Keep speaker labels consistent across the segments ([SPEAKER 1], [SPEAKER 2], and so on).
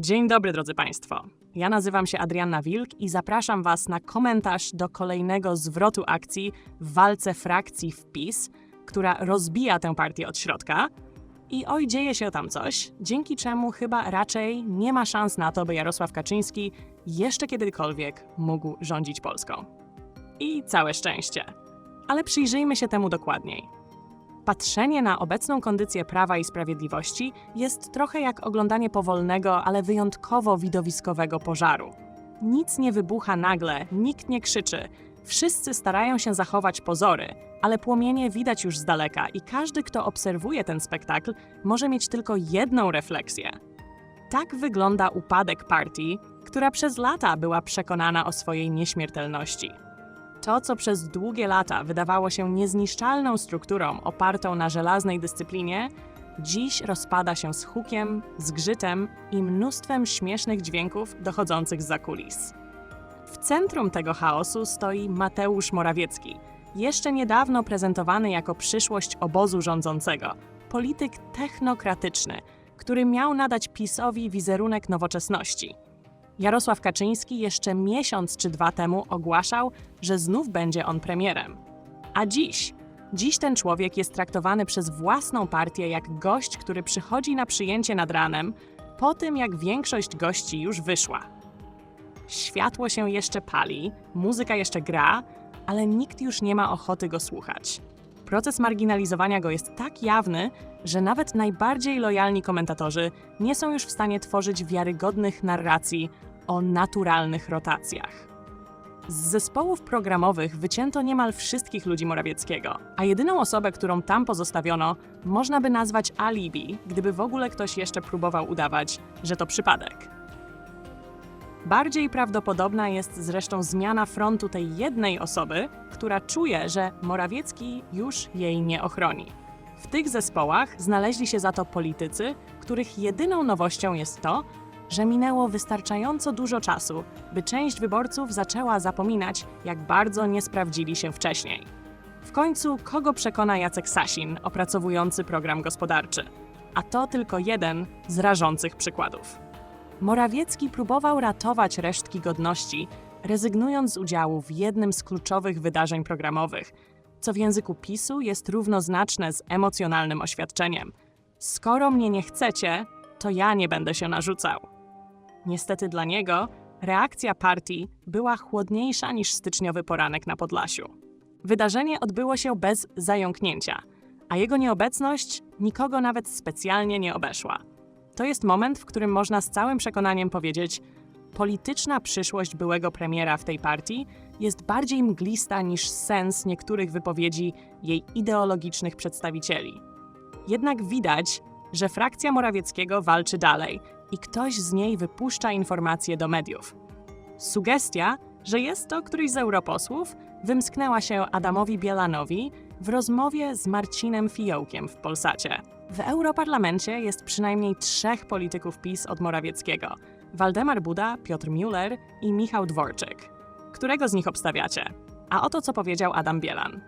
[SPEAKER 1] Dzień dobry, drodzy Państwo. Ja nazywam się Adrianna Wilk i zapraszam Was na komentarz do kolejnego zwrotu akcji w walce frakcji w PiS, która rozbija tę partię od środka. I oj, dzieje się tam coś, dzięki czemu chyba raczej nie ma szans na to, by Jarosław Kaczyński jeszcze kiedykolwiek mógł rządzić Polską. I całe szczęście. Ale przyjrzyjmy się temu dokładniej. Patrzenie na obecną kondycję prawa i sprawiedliwości jest trochę jak oglądanie powolnego, ale wyjątkowo widowiskowego pożaru. Nic nie wybucha nagle, nikt nie krzyczy. Wszyscy starają się zachować pozory, ale płomienie widać już z daleka i każdy, kto obserwuje ten spektakl, może mieć tylko jedną refleksję. Tak wygląda upadek partii, która przez lata była przekonana o swojej nieśmiertelności. To, co przez długie lata wydawało się niezniszczalną strukturą opartą na żelaznej dyscyplinie, dziś rozpada się z hukiem, zgrzytem i mnóstwem śmiesznych dźwięków dochodzących z kulis. W centrum tego chaosu stoi Mateusz Morawiecki, jeszcze niedawno prezentowany jako przyszłość obozu rządzącego, polityk technokratyczny, który miał nadać PiSowi wizerunek nowoczesności. Jarosław Kaczyński jeszcze miesiąc czy dwa temu ogłaszał, że znów będzie on premierem. A dziś, dziś ten człowiek jest traktowany przez własną partię jak gość, który przychodzi na przyjęcie nad ranem, po tym jak większość gości już wyszła. Światło się jeszcze pali, muzyka jeszcze gra, ale nikt już nie ma ochoty go słuchać. Proces marginalizowania go jest tak jawny, że nawet najbardziej lojalni komentatorzy nie są już w stanie tworzyć wiarygodnych narracji o naturalnych rotacjach. Z zespołów programowych wycięto niemal wszystkich ludzi Morawieckiego, a jedyną osobę, którą tam pozostawiono, można by nazwać alibi, gdyby w ogóle ktoś jeszcze próbował udawać, że to przypadek. Bardziej prawdopodobna jest zresztą zmiana frontu tej jednej osoby, która czuje, że Morawiecki już jej nie ochroni. W tych zespołach znaleźli się za to politycy, których jedyną nowością jest to, że minęło wystarczająco dużo czasu, by część wyborców zaczęła zapominać, jak bardzo nie sprawdzili się wcześniej. W końcu, kogo przekona Jacek Sasin, opracowujący program gospodarczy? A to tylko jeden z rażących przykładów. Morawiecki próbował ratować resztki godności, rezygnując z udziału w jednym z kluczowych wydarzeń programowych, co w języku PiSu jest równoznaczne z emocjonalnym oświadczeniem: Skoro mnie nie chcecie, to ja nie będę się narzucał. Niestety dla niego reakcja partii była chłodniejsza niż styczniowy poranek na Podlasiu. Wydarzenie odbyło się bez zająknięcia, a jego nieobecność nikogo nawet specjalnie nie obeszła. To jest moment, w którym można z całym przekonaniem powiedzieć: polityczna przyszłość byłego premiera w tej partii jest bardziej mglista niż sens niektórych wypowiedzi jej ideologicznych przedstawicieli. Jednak widać, że frakcja Morawieckiego walczy dalej i ktoś z niej wypuszcza informacje do mediów. Sugestia, że jest to któryś z europosłów, wymsknęła się Adamowi Bielanowi w rozmowie z Marcinem Fiołkiem w Polsacie. W Europarlamencie jest przynajmniej trzech polityków PiS od Morawieckiego: Waldemar Buda, Piotr Müller i Michał Dworczyk. Którego z nich obstawiacie? A oto co powiedział Adam Bielan.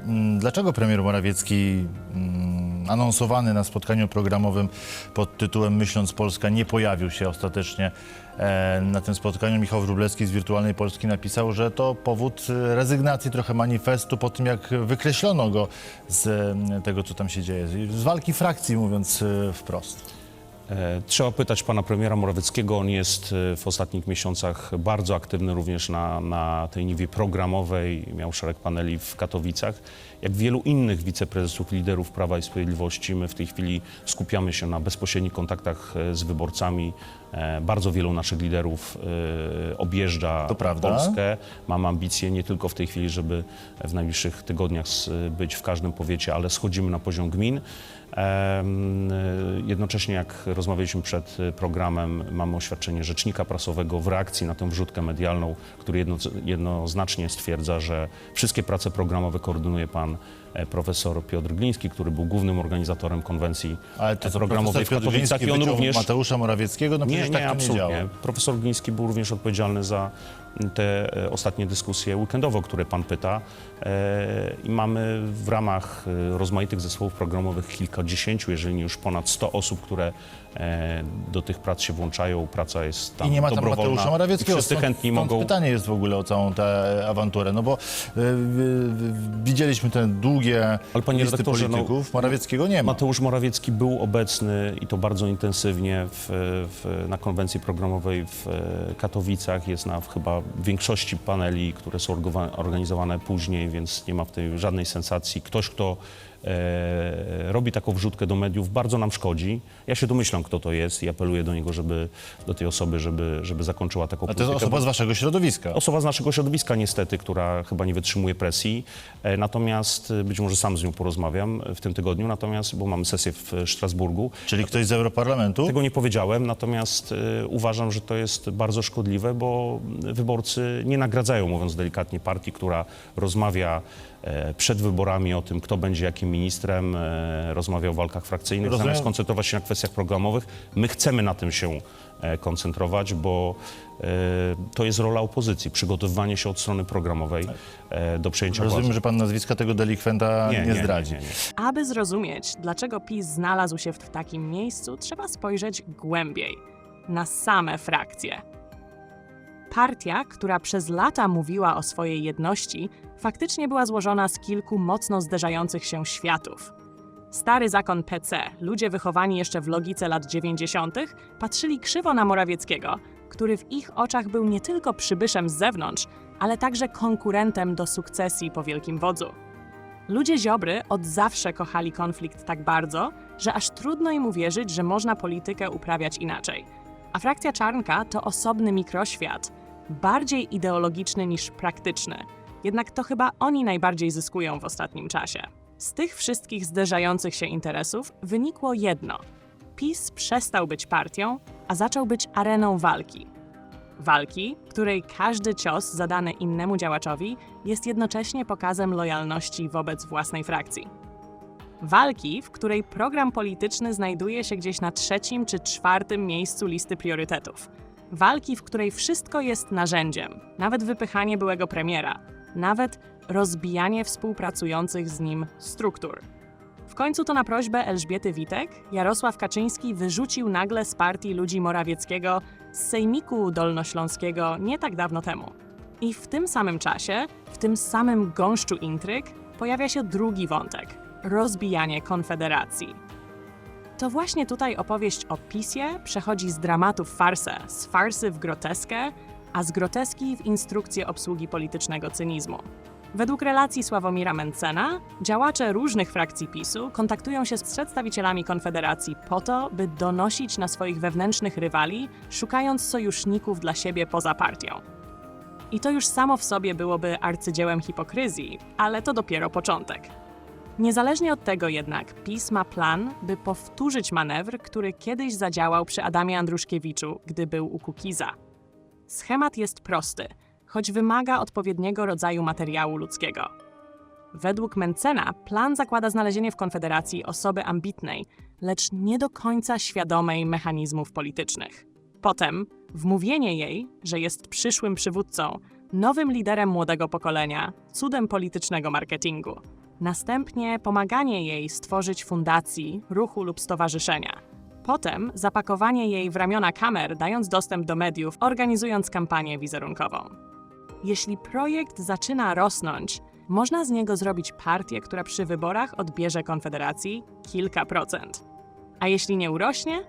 [SPEAKER 2] Mm, Dlaczego premier Morawiecki mm, anonsowany na spotkaniu programowym pod tytułem Myśląc Polska nie pojawił się ostatecznie e, na tym spotkaniu? Michał Wróblewski z Wirtualnej Polski napisał, że to powód e, rezygnacji trochę manifestu po tym, jak wykreślono go z e, tego, co tam się dzieje. Z walki frakcji, mówiąc wprost.
[SPEAKER 3] E, Trzeba pytać pana premiera Morawieckiego. On jest e, w ostatnich miesiącach bardzo aktywny również na, na tej niwie programowej. Miał szereg paneli w Katowicach. Jak wielu innych wiceprezesów, liderów Prawa i Sprawiedliwości, my w tej chwili skupiamy się na bezpośrednich kontaktach e, z wyborcami. E, Bardzo wielu naszych liderów e, objeżdża. Polskę. Mam ambicje nie tylko w tej chwili, żeby w najbliższych tygodniach być w każdym powiecie, ale schodzimy na poziom gmin. Y, Jednocześnie, jak rozmawialiśmy przed programem, mamy oświadczenie rzecznika prasowego w reakcji na tę wrzutkę medialną, który jedno, jednoznacznie stwierdza, że wszystkie prace programowe koordynuje pan e, profesor Piotr Gliński, który był głównym organizatorem konwencji
[SPEAKER 2] Ale to
[SPEAKER 3] programowej w Katowicach i on również
[SPEAKER 2] Mateusza Morawieckiego? No
[SPEAKER 3] nie, nie,
[SPEAKER 2] tak to nie
[SPEAKER 3] absolutnie.
[SPEAKER 2] działa.
[SPEAKER 3] Profesor Gliński był również odpowiedzialny za te e, ostatnie dyskusje weekendowo, które Pan pyta. E, I mamy w ramach e, rozmaitych zespołów programowych kilkadziesięciu, jeżeli nie już ponad 100 osób, które do tych prac się włączają. Praca jest tam
[SPEAKER 2] I nie ma tam
[SPEAKER 3] dobrowolna.
[SPEAKER 2] Mateusza Morawieckiego.
[SPEAKER 3] I wszyscy chętni
[SPEAKER 2] stąd
[SPEAKER 3] mogą...
[SPEAKER 2] pytanie jest w ogóle o całą tę awanturę, no bo y, y, y, widzieliśmy te długie
[SPEAKER 3] Ale panie
[SPEAKER 2] listy
[SPEAKER 3] no,
[SPEAKER 2] polityków, Morawieckiego nie ma.
[SPEAKER 3] Mateusz Morawiecki był obecny i to bardzo intensywnie w, w, na konwencji programowej w Katowicach. Jest na chyba większości paneli, które są organizowane później, więc nie ma w tej żadnej sensacji. Ktoś, kto e, robi taką wrzutkę do mediów, bardzo nam szkodzi. Ja się domyślam, kto to jest i apeluję do niego, żeby, do tej osoby, żeby, żeby zakończyła taką
[SPEAKER 2] A to jest
[SPEAKER 3] politykę,
[SPEAKER 2] osoba
[SPEAKER 3] bo-
[SPEAKER 2] z waszego środowiska.
[SPEAKER 3] Osoba z naszego środowiska niestety, która chyba nie wytrzymuje presji. E, Natomiast e, być może sam z nią porozmawiam w tym tygodniu, natomiast, bo mamy sesję w e, Strasburgu.
[SPEAKER 2] Czyli ktoś z Europarlamentu.
[SPEAKER 3] Tego nie powiedziałem, natomiast e, uważam, że to jest bardzo szkodliwe, bo wyborcy nie nagradzają, mówiąc delikatnie, partii, która rozmawia przed wyborami o tym, kto będzie jakim ministrem, e, rozmawia o walkach frakcyjnych,
[SPEAKER 2] Rozumiem.
[SPEAKER 3] zamiast koncentrować się na kwestiach programowych. My chcemy na tym się e, koncentrować, bo e, to jest rola opozycji, przygotowywanie się od strony programowej e, do przejęcia
[SPEAKER 2] Rozumiem,
[SPEAKER 3] władzy.
[SPEAKER 2] że pan nazwiska tego delikwenta nie, zdradzi.
[SPEAKER 3] Nie, nie.
[SPEAKER 1] Aby zrozumieć, dlaczego PiS znalazł się w takim miejscu, trzeba spojrzeć głębiej na same frakcje. Partia, która przez lata mówiła o swojej jedności, faktycznie była złożona z kilku mocno zderzających się światów. Stary zakon PC, ludzie wychowani jeszcze w logice lat 90., patrzyli krzywo na Morawieckiego, który w ich oczach był nie tylko przybyszem z zewnątrz, ale także konkurentem do sukcesji po wielkim wodzu. Ludzie Ziobry od zawsze kochali konflikt tak bardzo, że aż trudno im uwierzyć, że można politykę uprawiać inaczej. A frakcja Czarnka to osobny mikroświat, bardziej ideologiczny niż praktyczny. Jednak to chyba oni najbardziej zyskują w ostatnim czasie. Z tych wszystkich zderzających się interesów wynikło jedno: PiS przestał być partią, a zaczął być areną walki. Walki, której każdy cios zadany innemu działaczowi jest jednocześnie pokazem lojalności wobec własnej frakcji. Walki, w której program polityczny znajduje się gdzieś na trzecim czy czwartym miejscu listy priorytetów. Walki, w której wszystko jest narzędziem, nawet wypychanie byłego premiera, nawet rozbijanie współpracujących z nim struktur. W końcu to na prośbę Elżbiety Witek Jarosław Kaczyński wyrzucił nagle z partii ludzi Morawieckiego z Sejmiku Dolnośląskiego nie tak dawno temu. I w tym samym czasie, w tym samym gąszczu intryg, pojawia się drugi wątek rozbijanie konfederacji. To właśnie tutaj opowieść o PiSie przechodzi z dramatu w farsę, z farsy w groteskę, a z groteski w instrukcję obsługi politycznego cynizmu. Według relacji Sławomira Mencena, działacze różnych frakcji PiSu kontaktują się z przedstawicielami Konfederacji po to, by donosić na swoich wewnętrznych rywali, szukając sojuszników dla siebie poza partią. I to już samo w sobie byłoby arcydziełem hipokryzji, ale to dopiero początek. Niezależnie od tego jednak, PiS ma plan, by powtórzyć manewr, który kiedyś zadziałał przy Adamie Andruszkiewiczu, gdy był u Kukiza. Schemat jest prosty, choć wymaga odpowiedniego rodzaju materiału ludzkiego. Według Mencena plan zakłada znalezienie w Konfederacji osoby ambitnej, lecz nie do końca świadomej mechanizmów politycznych. Potem wmówienie jej, że jest przyszłym przywódcą, nowym liderem młodego pokolenia, cudem politycznego marketingu. Następnie pomaganie jej stworzyć fundacji, ruchu lub stowarzyszenia. Potem zapakowanie jej w ramiona kamer, dając dostęp do mediów, organizując kampanię wizerunkową. Jeśli projekt zaczyna rosnąć, można z niego zrobić partię, która przy wyborach odbierze Konfederacji kilka procent. A jeśli nie urośnie?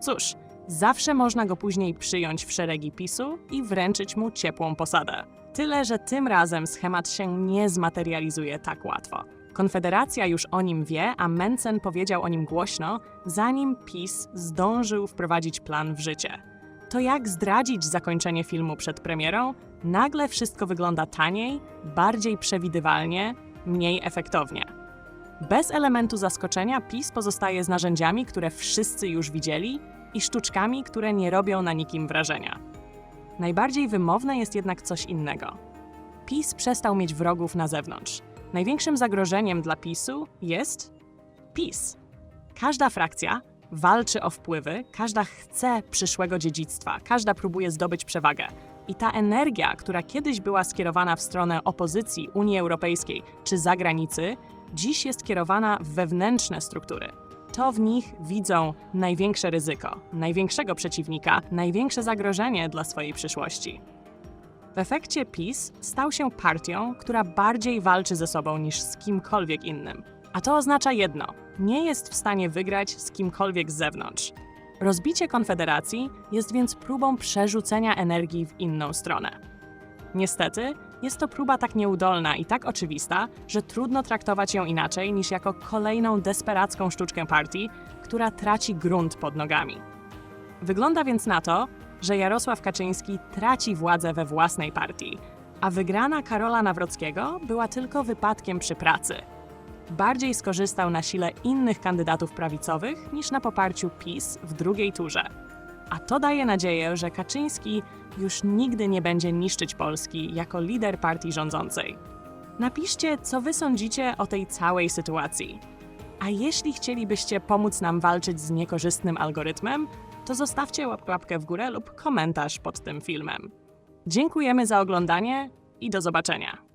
[SPEAKER 1] Cóż, zawsze można go później przyjąć w szeregi PiSu i wręczyć mu ciepłą posadę. Tyle, że tym razem schemat się nie zmaterializuje tak łatwo. Konfederacja już o nim wie, a Mencen powiedział o nim głośno, zanim PiS zdążył wprowadzić plan w życie. To jak zdradzić zakończenie filmu przed premierą? Nagle wszystko wygląda taniej, bardziej przewidywalnie, mniej efektownie. Bez elementu zaskoczenia PiS pozostaje z narzędziami, które wszyscy już widzieli i sztuczkami, które nie robią na nikim wrażenia. Najbardziej wymowne jest jednak coś innego. PiS przestał mieć wrogów na zewnątrz. Największym zagrożeniem dla PiSu jest PiS. Każda frakcja walczy o wpływy, każda chce przyszłego dziedzictwa, każda próbuje zdobyć przewagę. I ta energia, która kiedyś była skierowana w stronę opozycji Unii Europejskiej czy zagranicy, dziś jest kierowana w wewnętrzne struktury. To w nich widzą największe ryzyko, największego przeciwnika, największe zagrożenie dla swojej przyszłości. W efekcie PiS stał się partią, która bardziej walczy ze sobą niż z kimkolwiek innym. A to oznacza jedno: nie jest w stanie wygrać z kimkolwiek z zewnątrz. Rozbicie Konfederacji jest więc próbą przerzucenia energii w inną stronę. Niestety, jest to próba tak nieudolna i tak oczywista, że trudno traktować ją inaczej niż jako kolejną desperacką sztuczkę partii, która traci grunt pod nogami. Wygląda więc na to, że Jarosław Kaczyński traci władzę we własnej partii, a wygrana Karola Nawrockiego była tylko wypadkiem przy pracy. Bardziej skorzystał na sile innych kandydatów prawicowych niż na poparciu PiS w drugiej turze. A to daje nadzieję, że Kaczyński już nigdy nie będzie niszczyć Polski jako lider partii rządzącej. Napiszcie, co wy sądzicie o tej całej sytuacji. A jeśli chcielibyście pomóc nam walczyć z niekorzystnym algorytmem, to zostawcie łap- łapkę w górę lub komentarz pod tym filmem. Dziękujemy za oglądanie i do zobaczenia.